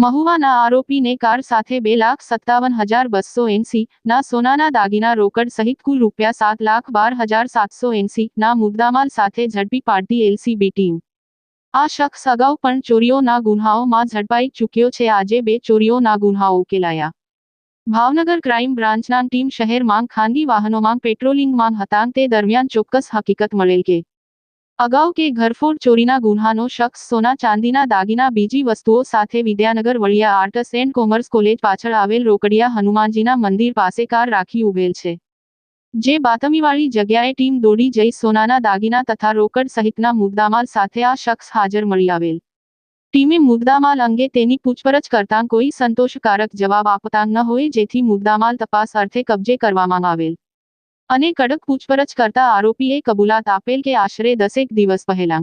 મહુવાના આરોપીને કાર સાથે બે લાખ સત્તાવન હજાર બસો એંસી ના સોનાના દાગીના રોકડ સહિત કુલ રૂપિયા સાત લાખ બાર હજાર સાતસો એંસી ના મુદ્દામાલ સાથે ઝડપી પાડતી એલસીબી ટીમ આ શખ્સ અગાઉ પણ ચોરીઓના ગુન્હાઓમાં ઝડપાઈ ચૂક્યો છે આજે બે ચોરીઓના ગુન્હાઓ ઉકેલાયા ભાવનગર ક્રાઇમ બ્રાન્ચના ટીમ શહેરમાં ખાનગી વાહનોમાં પેટ્રોલિંગમાં હતા તે દરમિયાન ચોક્કસ હકીકત મળેલ કે અગાઉ કે ઘરફોડ ચોરીના ગુન્હાનો શખ્સ સોના ચાંદીના દાગીના બીજી વસ્તુઓ સાથે Vidyanagar Valiya arts and commerce college પાછળ આવેલ રોકડિયા હનુમાનજીના મંદિર પાસે કાર રાખી ઉભેલ છે. જે બાતમીવાળી જગ્યાએ ટીમ દોડી જઈ સોનાના દાગીના તથા રોકડ સહિતના મુદ્દામાલ સાથે આ શખ્સ હાજર મળી આવેલ. ટીમે મુદ્દામાલ અંગે તેની પૂછપરછ કરતાં કોઈ સંતોષકારક જવાબ આપતા ન હોય જેથી મુદ્દામાલ તપાસ અર્થે કબજે કરવામાં આવેલ. અને કડક પૂછપરછ કરતા આરોપીએ કબૂલાત આપેલ કે આશરે દસેક દિવસ પહેલા.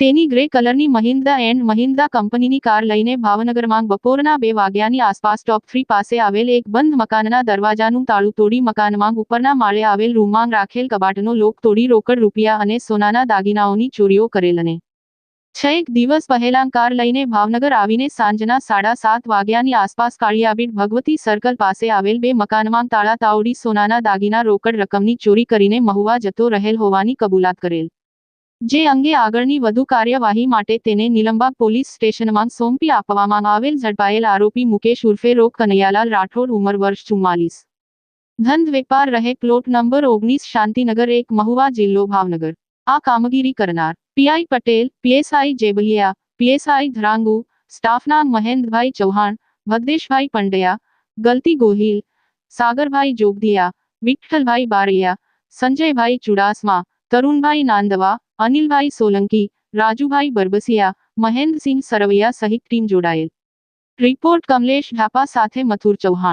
તેની ગ્રે કલરની મહિન્દ્રા એન્ડ મહિન્દ્રા કંપનીની કાર લઈને ભાવનગરમાં બપોરના બે વાગ્યાની આસપાસ ટોપ થ્રી પાસે આવેલ એક બંધ મકાનના દરવાજાનું તાળું તોડી મકાનમાં ઉપરના માળે આવેલ રૂમમાં રાખેલ કબાટનો લોક તોડી રોકડ રૂપિયા અને સોનાના દાગીનાઓની ચોરીઓ કરેલ અને છ એક દિવસ પહેલાં કાર લઈને ભાવનગર આવીને સાંજના સાડા સાત વાગ્યાની આસપાસ કાળિયાબીડ ભગવતી સર્કલ પાસે આવેલ બે મકાનમાં તાળા તાવડી સોનાના દાગીના રોકડ રકમની ચોરી કરીને મહુવા જતો રહેલ હોવાની કબૂલાત કરેલ. જે અંગે આગળની વધુ કાર્યવાહી માટે તેને નિલંબા પોલીસ સ્ટેશનમાં સોંપી આપવામાં આવેલ ઝડપાયેલ આરોપી મુકેશ ઉર્ફે રોક કનૈયાલાલ રાઠોડ ઉંમર વર્ષ ચુમ્માલીસ. ધંધ વેપાર રહે પ્લોટ નંબર ઓગણીસ શાંતિનગર એક મહુવા જિલ્લો ભાવનગર. આ કામગીરી કરનાર PI Patel PSI Jebaliya PSI Dharangu સ્ટાફના મહેન્દ્રભાઈ ચૌહાણ ભગદેશભાઈ પંડ્યા ગલતી ગોહિલ સાગરભાઈ જોગદિયા વિઠ્ઠલભાઈ બારૈયા સંજયભાઈ ચુડાસમા તરુણભાઈ નાંદવા અનિલભાઈ સોલંકી રાજુભાઈ બરબસિયા મહેન્દ્રસિંહ સરવૈયા સહિત ટીમ જોડાયેલ રિપોર્ટ કમલેશ ઢાપા સાથે મથુર ચૌહાણ